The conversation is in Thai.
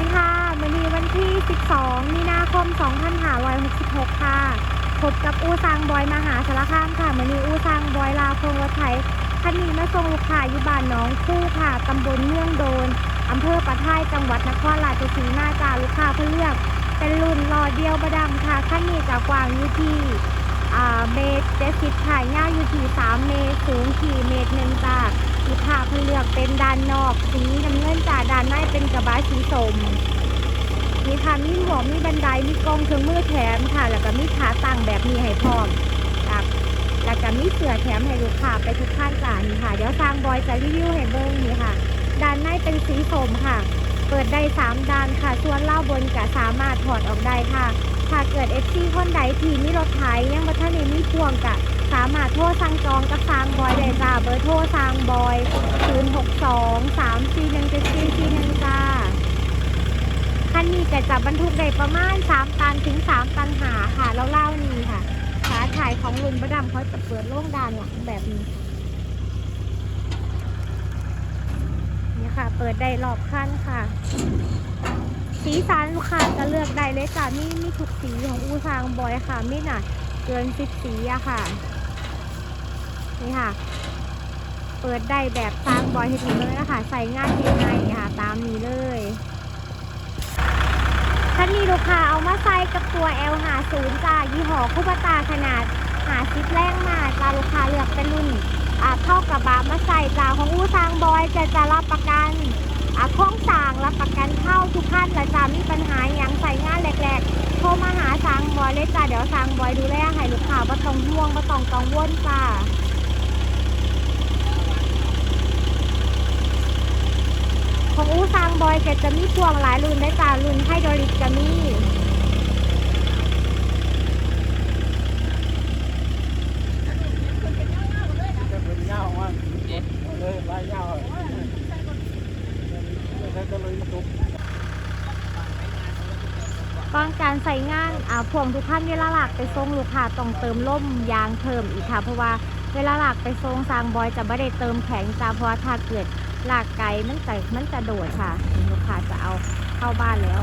ดีค่ะวันนี้วันที่ 12 มีนาคม 2566 ค่ะ พบกับอูซางบอยมหาสารคามค่ะมันนี้อูซางบอยลาวพงรถไถคันนี้มาส่งลูกค้าอยู่บ้านน้องคู่ค่ะ ตำบลเมืองโดน อำเภอปะท้าย จังหวัดนครราชสีมาจ้าลูกค้าเพื่อเลือก เป็นรุ่นรอเดียวบดำค่ะคันนี้จะกว้างอยู่ที่เมตรเจ็ดสิบค่ะยาวอยู่ที่สามเมตร สูงที่เมตรหนึ่งักเลือกเป็นด้านนอกสีน้ำเงินจ้าด้านในเป็นกระบะสีส้มมีค่ะมีหมวกมีบันไดมีกองเครื่องมือแถมค่ะ แล้วก็มีขาตั้งแบบนี้ให้พร้อมครับแล้วก็มีเสือแถมให้ลูกค้าไปทุกขั้นจ้านี่ค่ะ เดี๋ยวสร้างบอยจะรีวิวให้เบิ้งนี่ค่ะ ด้านในเป็นสีส้มค่ะ เปิดได้สามด้านค่ะ ส่วนเล่าบนก็สามารถถอดออกได้ค่ะถ้าเกิดเอฟซีคนใดที่มีรถไถยังบ่ทันได้มีพวงกะ สามารถโทรสั่งจองกับสร้างบอยได้จ้าเบอร์โทรสร้างบอย 062 341 7441จ้าคันนี้ก็จะบรรทุกได้ประมาณ 3 ตันถึง 3 ตันหาค่ะแล้วเล่านี่ค่ะขาถ่ายของลุนประดำเขาจะเปิดโล่งดานหลังแบบนี้นี่ค่ะ เปิดได้รอบคันค่ะ สีสันลูกค้าจะเลือกได้เลยจ้ะนี่มีทุกสีของอูซางบอยค่ะไม่หนัก เกินสิบสีอะค่ะ นี่ค่ะ เปิดได้แบบซางบอยให้ดีเลยนะคะใส่ง่ายง่ายค่ะ ตามนี้เลยท่านนี้ลูกค้าเอามาใส่กับตัว L หาศูนย์จ้ายี่ห้อคุปตาขนาดหาซิปแรงมาจ้าลูกค้าเลือกเป็นรุ่นอ่าเข้ากับบามาใส่จ้าของอู้ซางบอยจะจะรับประกัน ดี๋ยวซางบอยดูแลให้ลูกค้าว่าต้องห่วงว่าต้องกังวลจ้าของอู้ซางบอยแกจะมีพวงหลายรุ่นได้จ้ารุ่นไฮดรอลิกจะมีเลยลายเงาเลยใช้ก็เลยตุก ก่อนการใส่งานอ่าพวงทุกท่านเวลาหลักไปทรงลูกค้าต้องเติมล่มยางเพิ่มอีกค่ะ เพราะว่าเวลาหลักไปทรงซางบอยจะไม่ได้เติมแข็งจ้าเพราะถ้าเกิดหลักไกลมันจะมันจะโดดค่ะลูกค้าจะเอาเข้าบ้านแล้ว